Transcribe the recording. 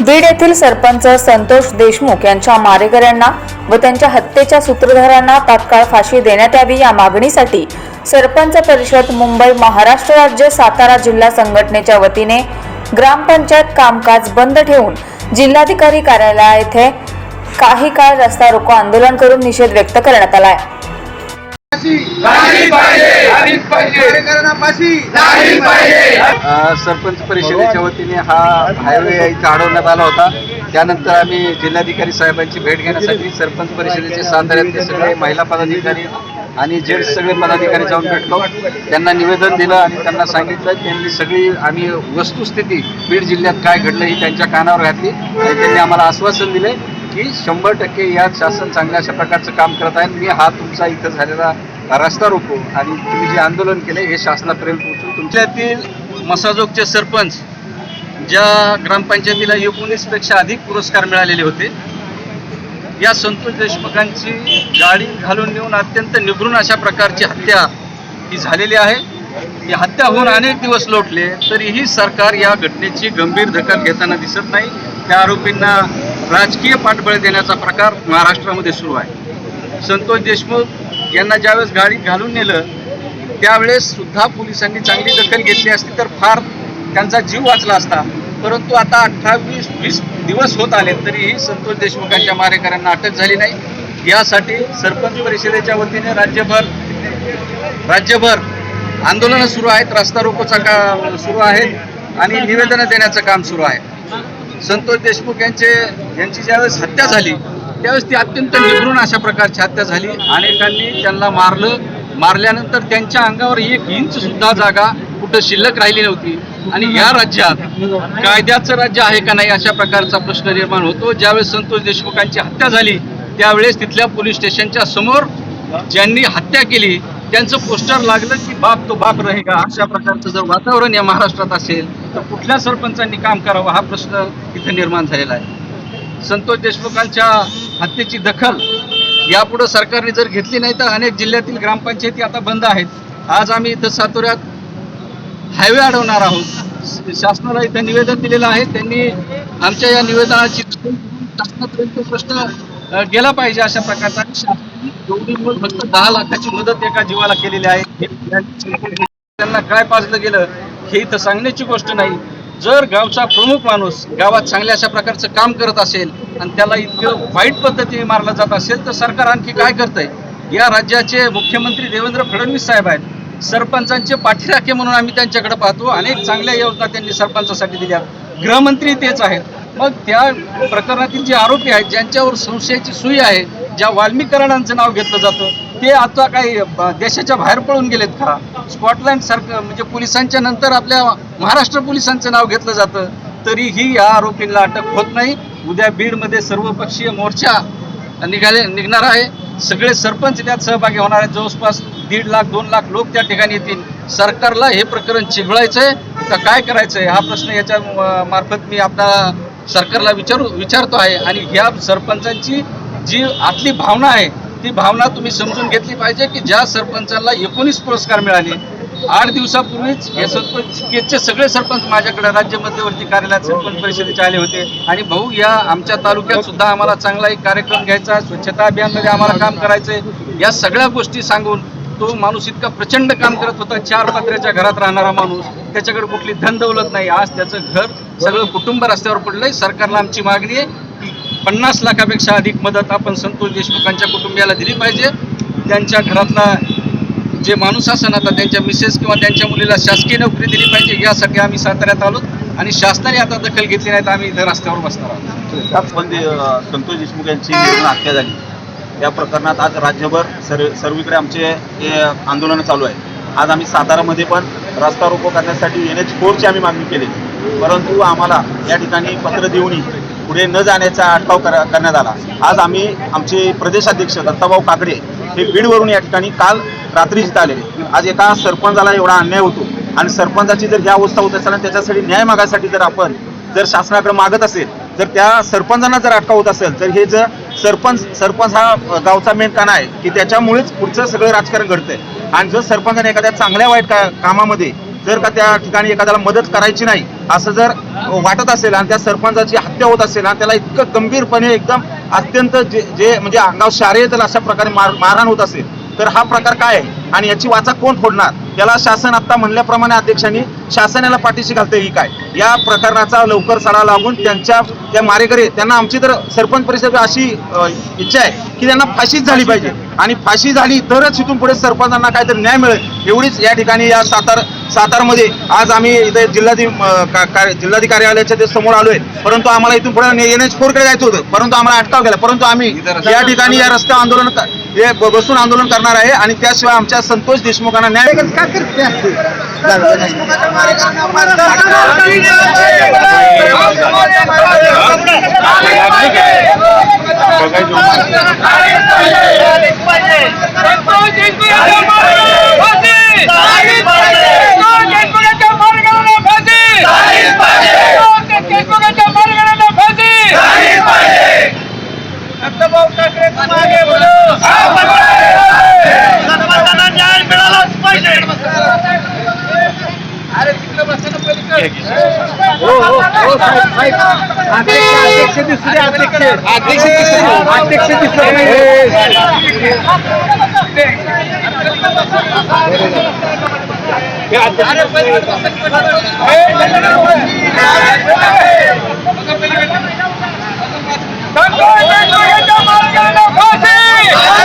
बीड येथील सरपंच संतोष देशमुख यांच्या मारेकऱ्यांना व त्यांच्या हत्येच्या सूत्रधारांना तात्काळ फाशी देण्यात यावी या मागणीसाठी सरपंच परिषद मुंबई महाराष्ट्र राज्य सातारा जिल्हा संघटनेच्या वतीने ग्रामपंचायत कामकाज बंद ठेवून जिल्हाधिकारी कार्यालया येथे काही काळ रस्ता रोको आंदोलन करून निषेध व्यक्त करण्यात आला आहे. सरपंच परिषदेच्या वतीने हा हायवे इथं अडवण्यात आला होता. त्यानंतर आम्ही जिल्हाधिकारी साहेबांची भेट घेण्यासाठी सरपंच परिषदेचे साताऱ्यातले सगळे महिला पदाधिकारी आणि जेंट्स सगळे पदाधिकारी जाऊन भेटलो त्यांना निवेदन दिलं आणि त्यांना सांगितलं त्यांनी सगळी आम्ही वस्तुस्थिती बीड जिल्ह्यात काय घडलं ही त्यांच्या कानावर घातली आणि त्यांनी आम्हाला आश्वासन दिले. की शंभर टक्के यात शासन चांगल्या अशा प्रकारचं काम करत आहे मी हा तुमचा इथं झालेला रस्ता रोको आणि तुम्ही जे आंदोलन केले हे शासनापर्यंत पोहोचू तुमच्यातील मसाजोगचे सरपंच ज्या ग्रामपंचायतीला एकोणीसपेक्षा अधिक पुरस्कार मिळालेले होते या संतोष देशमुखांची गाडी घालून नेऊन अत्यंत निभृण अशा प्रकारची हत्या ही झालेली आहे. ही हत्या होऊन अनेक दिवस लोटले तरीही सरकार या घटनेची गंभीर दखल घेताना दिसत नाही. त्या आरोपींना राजकीय पाठबळ देण्याचा प्रकार महाराष्ट्रामध्ये सुरू आहे. संतोष देशमुख यांना ज्यावेळेस गाडी घालून नेलं त्यावेळेस सुद्धा पोलिसांनी चांगली दखल घेतली असती तर फार त्यांचा जीव वाचला असता. परंतु आता अठ्ठावीस वीस दिवस होत आले तरीही संतोष देशमुखांच्या मारेकऱ्यांना अटक झाली नाही. यासाठी सरपंच परिषदेच्या वतीने राज्यभर राज्यभर आंदोलनं सुरू आहेत रस्ता रोकोचा का सुरू आहे आणि निवेदनं देण्याचं काम सुरू आहे. संतोष देशमुख यांचे यांची ज्यावेळेस हत्या झाली त्यावेळेस ती अत्यंत निभृण अशा प्रकारची हत्या झाली अनेकांनी त्यांना मारलं. मारल्यानंतर त्यांच्या अंगावर एक इंच सुद्धा जागा कुठं शिल्लक राहिली नव्हती. आणि या राज्यात कायद्याचं राज्य आहे का नाही अशा प्रकारचा प्रश्न निर्माण होतो. ज्यावेळेस संतोष देशमुखांची हत्या झाली त्यावेळेस तिथल्या पोलीस स्टेशनच्या समोर ज्यांनी हत्या केली त्यांचं पोस्टर लागलं की बाप तो बाप रहेगा. अशा प्रकारचं जर वातावरण या महाराष्ट्रात असेल तर कुठल्या सरपंचांनी काम करावं हा प्रश्न इथे निर्माण झालेला आहे. संतोष देशमुखांच्या हत्येची दखल यापुढं सरकारने जर घेतली नाही तर अनेक जिल्ह्यातील ग्रामपंचायती आता बंद आहेत. आज आम्ही इथं सातोऱ्यात हायवे अडवणार आहोत. शासनाला इथं निवेदन दिलेलं आहे. त्यांनी आमच्या या निवेदनाची शासनापर्यंत प्रश्न गेला पाहिजे अशा प्रकारचा. आणि एवढी फक्त दहा लाखाची मदत एका जीवाला केलेली आहे. त्यांना काय पाजलं गेलं हे इथं सांगण्याची गोष्ट नाही. जर गावचा प्रमुख माणूस गावात चांगल्या अशा प्रकारचं काम करत असेल आणि त्याला इतकं वाईट पद्धतीने मारलं जात असेल तर सरकार आणखी काय करतंय? या राज्याचे मुख्यमंत्री देवेंद्र फडणवीस साहेब आहेत. सरपंचांचे पाठीराखे म्हणून आम्ही त्यांच्याकडे पाहतो. अनेक चांगल्या योजना त्यांनी सरपंचासाठी दिल्या. गृहमंत्री तेच आहेत. मग त्या प्रकरणातील जे आरोपी आहेत ज्यांच्यावर संशयाची सुई आहे ज्या वाल्मीकरणांचं नाव घेतलं जातं ते आता काही देशाच्या बाहेर पळून गेलेत खरा स्कॉटलँड सारखं म्हणजे पोलिसांच्या नंतर आपल्या महाराष्ट्र पोलिसांचं नाव घेतलं जातं. तरीही या आरोपींना अटक होत नाही. उद्या बीडमध्ये सर्वपक्षीय मोर्चा निघाले निघणार आहे. सगळे सरपंच त्यात सहभागी होणार आहेत. जवळपास दीड लाख दोन लाख लोक त्या ठिकाणी येतील. सरकारला हे प्रकरण चिघळायचंय. का काय करायचंय? हा प्रश्न याच्या मार्फत मी आपला सरकारला विचारू विचारतो आहे. आणि ह्या सरपंचांची जी आतली भावना आहे ती भावना तुम्ही समजून घेतली पाहिजे की ज्या सरपंचाला एकोणीस पुरस्कार मिळाले आठ दिवसापूर्वीच हे सरपंच सगळे सरपंच माझ्याकडे राज्य मध्यवर्ती कार्यालयात सरपंच परिषदेचे आले होते. आणि भाऊ या आमच्या तालुक्यात सुद्धा आम्हाला चांगला एक कार्यक्रम घ्यायचा स्वच्छता अभियानमध्ये आम्हाला काम करायचंय. या सगळ्या गोष्टी सांगून तो माणूस इतका प्रचंड काम करत होता चार पत्र्याच्या घरात राहणारा माणूस. त्याच्याकडे कुठली धन दौलत नाही. आज त्याचं घर सगळं कुटुंब रस्त्यावर पडलंय. सरकारला आमची मागणी आहे. पन्नास लाखापेक्षा अधिक मदत आपण संतोष देशमुखांच्या कुटुंबियाला दिली पाहिजे. त्यांच्या घरातला जे माणूस असेल आता त्यांच्या मिसेस किंवा त्यांच्या मुलीला शासकीय नोकरी दिली पाहिजे यासाठी आम्ही साताऱ्यात आलो आणि शासनाने आता दखल घेतली नाही तर आम्ही इथं रस्त्यावर बसणार आहोत. त्याचमध्ये अ, संतोष देशमुख यांची हत्या झाली. या प्रकरणात आज राज्यभर सर्व सर्वीकडे आमचे हे आंदोलनं चालू आहे. आज आम्ही सातारामध्ये पण रस्ता रोको करण्यासाठी एन एच फोरची आम्ही मागणी केली. परंतु आम्हाला या ठिकाणी पत्र देऊनही पुढे न जाण्याचा अटकाव करण्यात आला. आज आम्ही आमचे प्रदेशाध्यक्ष दत्ताभाऊ काकडे हे बीडवरून या ठिकाणी काल रात्री जिथं आलेले. आज एका सरपंचाला एवढा अन्याय होतो. आणि सरपंचाची जर ही अवस्था होत असेल आणि त्याच्यासाठी न्याय मागायसाठी जर आपण जर शासनाकडे मागत असेल जर त्या सरपंचांना जर अटका होत असेल तर हे जर सरपंच सरपंच हा गावचा मेन काना आहे की त्याच्यामुळेच पुढचं सगळं राजकारण घडतंय. आणि जर सरपंचाने एखाद्या चांगल्या वाईट का कामामध्ये जर का त्या ठिकाणी एखाद्याला मदत करायची नाही असं जर वाटत असेल आणि त्या सरपंचाची हत्या होत असेल आणि त्याला इतकं गंभीरपणे एकदम अत्यंत जे जे म्हणजे अंगाव शारे जर अशा प्रकारे मार मारहाण होत असेल तर हा प्रकार काय आहे? आणि याची वाचा कोण फोडणार? त्याला शासन आता म्हणल्याप्रमाणे अध्यक्षांनी शासनाला पाठीशी घालते ही काय? या प्रकरणाचा लवकर सडा लागून त्यांच्या त्या मारेकरी त्यांना आमची तर सरपंच परिषद अशी इच्छा आहे की त्यांना फाशीच झाली पाहिजे. आणि फाशी झाली तरच इथून पुढे सरपंचांना काहीतरी न्याय मिळेल. एवढीच या ठिकाणी या सातार सातारमध्ये. आज आम्ही इथे जिल्हाधि जिल्हाधिकारी कार्यालयाच्या ते समोर आलोय. परंतु आम्हाला इथून पुढे एन एच फोरकडे जायचं होतं. परंतु आम्हाला अटकाव केला. परंतु आम्ही या ठिकाणी या रस्त्यावर आंदोलन क- हे बसून आंदोलन करणार आहे आणि त्याशिवाय आमच्या संतोष देशमुखांना न्याय का Tango, tango, tango, tango, tango, tango,